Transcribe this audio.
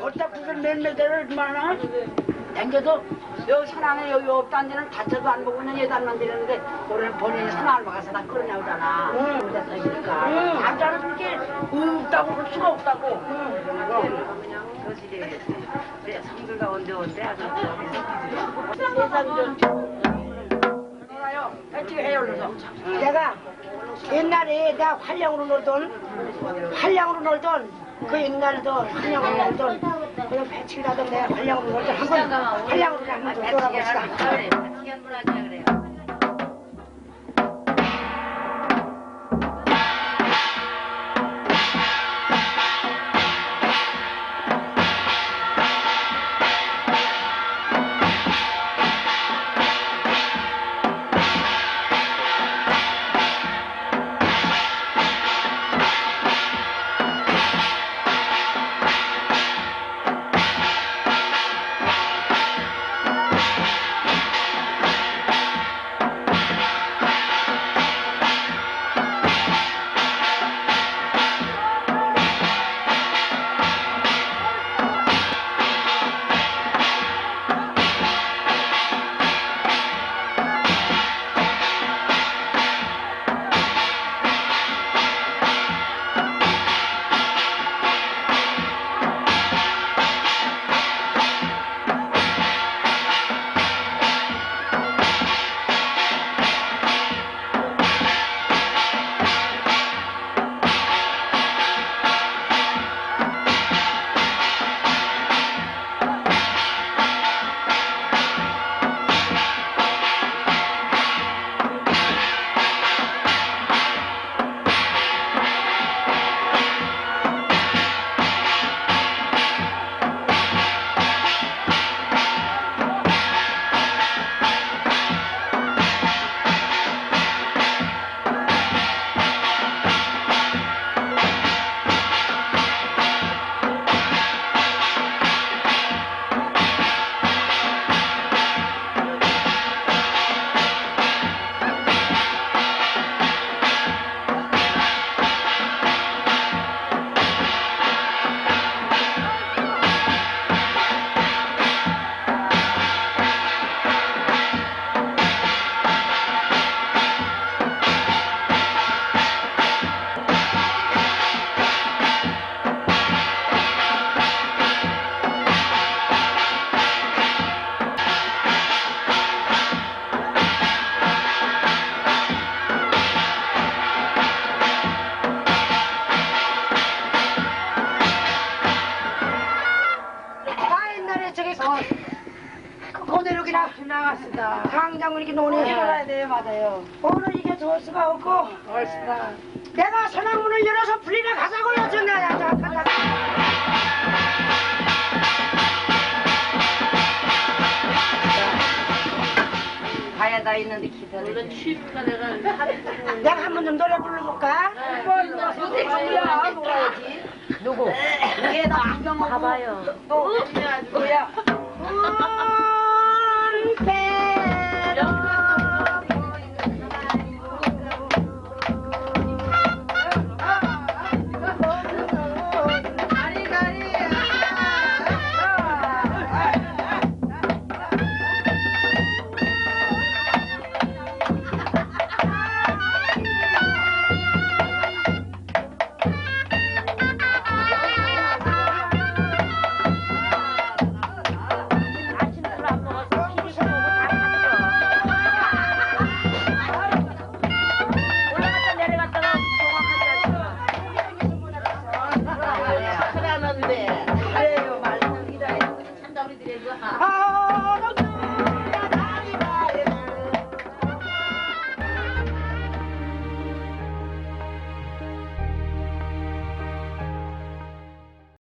어디다 구슬 몇몇 대를 얼마나 당겨도 여기 산안에 여기 없다는 데는 다쳐도 안 얘도 안 만드는데 그러는 본인이 산안을 막아서 다 끌어내오잖아. 응. 응. 남자는 그렇게 없다고 그럴 수가 없다고. 응. 그냥 거실에 내 성들과 언제 언제 아주 세상 좀. 놀아요. 어떻게 해요, 그래서. 내가 옛날에 내가 활량으로 놀던, 활량으로 놀던, 그 옛날도 활량으로 놀던, 그냥 배치기 하던 내가 활량으로 놀던, 한번 활량으로 한번 놀아봅시다. 그 고내룩이나 지나갔습니다. 강장군 이렇게 노네. 네 맞아요. 오늘 이게 좋을 수가 없고 얼씨나 내가 선악문을 열어서 불리나 가자고요. 자 가자. 가야 다 있는데 기다려. 원래 취미가 내가 내가 한 번 좀 노래 불러볼까? 누구야? 놀아야지. 누구? 이게 나 안경 봐봐요. 또 뭐야? Super